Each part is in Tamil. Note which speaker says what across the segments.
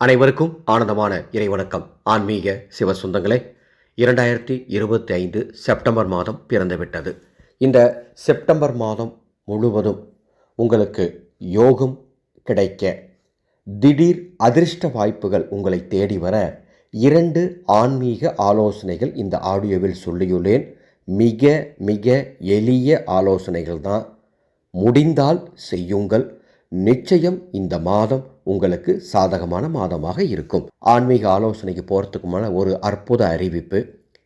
Speaker 1: அனைவருக்கும் ஆனந்தமான இறைவணக்கம். ஆன்மீக சிவ சொந்தங்களே இரண்டாயிரத்தி இருபத்தி ஐந்து செப்டம்பர் மாதம் பிறந்துவிட்டது. இந்த செப்டம்பர் மாதம் முழுவதும் உங்களுக்கு யோகம் கிடைக்க திடீர் அதிர்ஷ்ட வாய்ப்புகள் உங்களை தேடி வர இரண்டு ஆன்மீக ஆலோசனைகள் இந்த ஆடியோவில் சொல்லியுள்ளேன். மிக மிக எளிய ஆலோசனைகள் தான் முடிந்தால் செய்யுங்கள். நிச்சயம் இந்த மாதம் உங்களுக்கு சாதகமான மாதமாக இருக்கும். ஆன்மீக ஆலோசனைக்கு போகிறதுக்குமான ஒரு அற்புத அறிவிப்பு.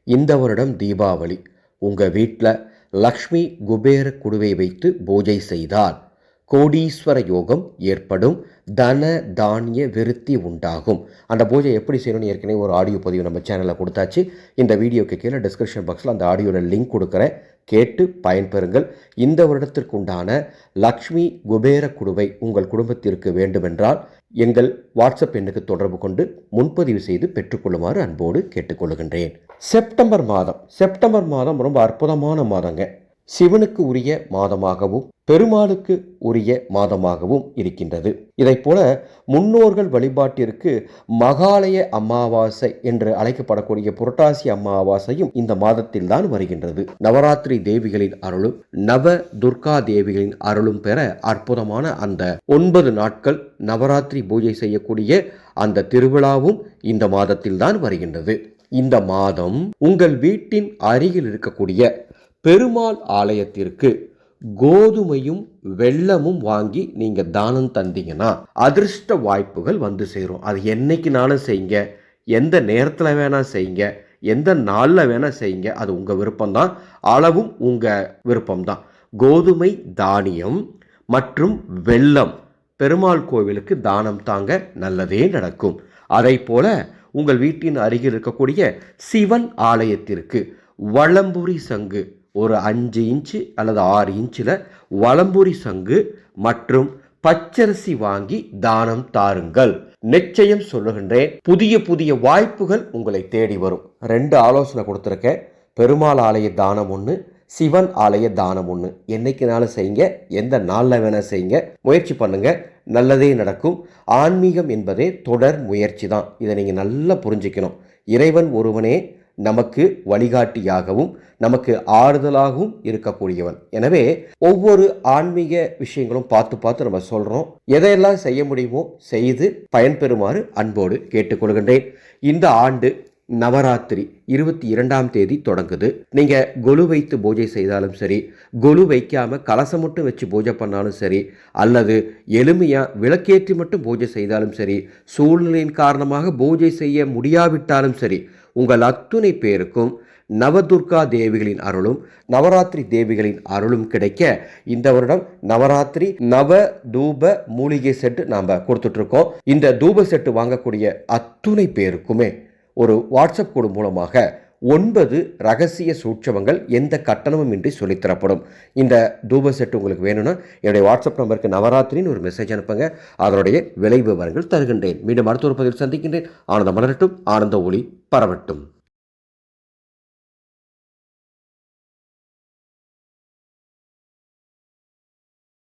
Speaker 1: இந்த வருடம் தீபாவளி. உங்கள் வீட்டில் லக்ஷ்மி குபேர குடுவை வைத்து பூஜை செய்தால் கோடீஸ்வர யோகம் ஏற்படும் தன தானிய விருத்தி உண்டாகும். அந்த பூஜை எப்படி செய்யணும்னு ஏற்கனவே ஒரு ஆடியோ பதிவு நம்ம சேனலில் கொடுத்தாச்சு. இந்த வீடியோக்கு கீழே டிஸ்கிரிப்ஷன் பாக்ஸில் அந்த ஆடியோட லிங்க் கொடுக்குறேன். கேட்டு பயன்பெறுங்கள். இந்த வருடத்திற்கு உண்டான லக்ஷ்மி குபேர குடுவை உங்கள் குடும்பத்திற்கு வேண்டுமென்றால் எங்கள் வாட்ஸ்அப் எண்ணுக்கு தொடர்பு கொண்டு முன்பதிவு செய்து பெற்றுக்கொள்ளுமாறு அன்போடு கேட்டுக்கொள்கின்றேன். செப்டம்பர் மாதம். செப்டம்பர் மாதம் ரொம்ப அற்புதமான மாதங்க. சிவனுக்கு உரிய மாதமாகவும் பெருமாளுக்கு உரிய மாதமாகவும் இருக்கின்றது. இதைப் போல முன்னோர்கள் வழிபாட்டிற்கு மகாலய அமாவாசை என்று அழைக்கப்படக்கூடிய புரட்டாசி அமாவாசையும் இந்த மாதத்தில் தான் வருகின்றது. நவராத்திரி தேவிகளின் அருளும் நவ துர்கா தேவிகளின் அருளும் பெற அற்புதமான அந்த ஒன்பது நாட்கள் நவராத்திரி பூஜை செய்யக்கூடிய அந்த திருவிழாவும் இந்த மாதத்தில் தான் வருகின்றது. இந்த மாதம் உங்கள் வீட்டின் அருகில் இருக்கக்கூடிய பெருமாள் ஆலயத்திற்கு கோதுமையும் வெள்ளமும் வாங்கி நீங்கள் தானம் தந்தீங்கன்னா அதிர்ஷ்ட வாய்ப்புகள் வந்து சேரும். அது என்னைக்குனாலும் செய்யுங்க. எந்த நேரத்தில் வேணால் செய்யுங்க. எந்த நாளில் வேணால் செய்யுங்க. அது உங்கள் விருப்பம்தான். அளவும் உங்கள் விருப்பம்தான். கோதுமை தானியம் மற்றும் வெள்ளம் பெருமாள் கோவிலுக்கு தானம் தாங்க நல்லதே நடக்கும். அதை போல உங்கள் வீட்டின் அருகில் இருக்கக்கூடிய சிவன் ஆலயத்திற்கு வளம்புரி சங்கு ஒரு அஞ்சு இன்ச்சு அல்லது ஆறு இன்ச்சில் வலம்புரி சங்கு மற்றும் பச்சரிசி வாங்கி தானம் தாருங்கள். நிச்சயம் சொல்லுகின்றேன் புதிய புதிய வாய்ப்புகள் உங்களை தேடி வரும். ரெண்டு ஆலோசனை கொடுத்துருக்கேன். பெருமாள் ஆலய தானம் ஒன்று சிவன் ஆலய தானம் ஒன்று என்னைக்குனாலும் செய்யுங்க எந்த நாளில் வேணால் செய்யுங்க. முயற்சி பண்ணுங்க நல்லதே நடக்கும். ஆன்மீகம் என்பதே தொடர் முயற்சி தான். இதை நீங்கள் நல்லா புரிஞ்சுக்கணும். இறைவன் ஒருவனே நமக்கு வழிகாட்டியாகவும் நமக்கு ஆறுதலாகவும் இருக்கக்கூடியவன். எனவே ஒவ்வொரு ஆன்மீக விஷயங்களும் பார்த்து பார்த்து நம்ம சொல்கிறோம் எதையெல்லாம் செய்ய முடியுமோ செய்து பயன்பெறுமாறு அன்போடு கேட்டுக்கொள்கின்றேன். இந்த ஆண்டு நவராத்திரி இருபத்தி இரண்டாம் தேதி தொடங்குது. நீங்கள் கொலு வைத்து பூஜை செய்தாலும் சரி கொலு வைக்காம கலசம் மட்டும் வச்சு பூஜை பண்ணாலும் சரி அல்லது எளிமையாக விளக்கேற்றி மட்டும் பூஜை செய்தாலும் சரி சூழ்நிலையின் காரணமாக பூஜை செய்ய முடியாவிட்டாலும் சரி உங்கள் அத்துணை பேருக்கும் நவதுர்கா தேவிகளின் அருளும் நவராத்திரி தேவிகளின் அருளும் கிடைக்க இந்த வருடம் நவராத்திரி நவ தூப மூலிகை செட்டு நாம் கொடுத்துட்ருக்கோம். இந்த தூப செட்டு வாங்கக்கூடிய அத்துணை பேருக்குமே ஒரு வாட்ஸ்அப் குழு மூலமாக ஒன்பது ரகசிய சூட்சமங்கள் எந்த கட்டணமும் இன்றி சொல்லித்தரப்படும். இந்த தூப செட் உங்களுக்கு வேணும்னா என்னுடைய வாட்ஸ்அப் நம்பருக்கு நவராத்திரின்னு ஒரு மெசேஜ் அனுப்புங்க. அதனுடைய விலை விவரங்கள் தருகின்றேன். மீண்டும் அடுத்த ஒரு பதிவில் சந்திக்கின்றேன். ஆனந்த மலரட்டும். ஆனந்த ஒளி பரவட்டும்.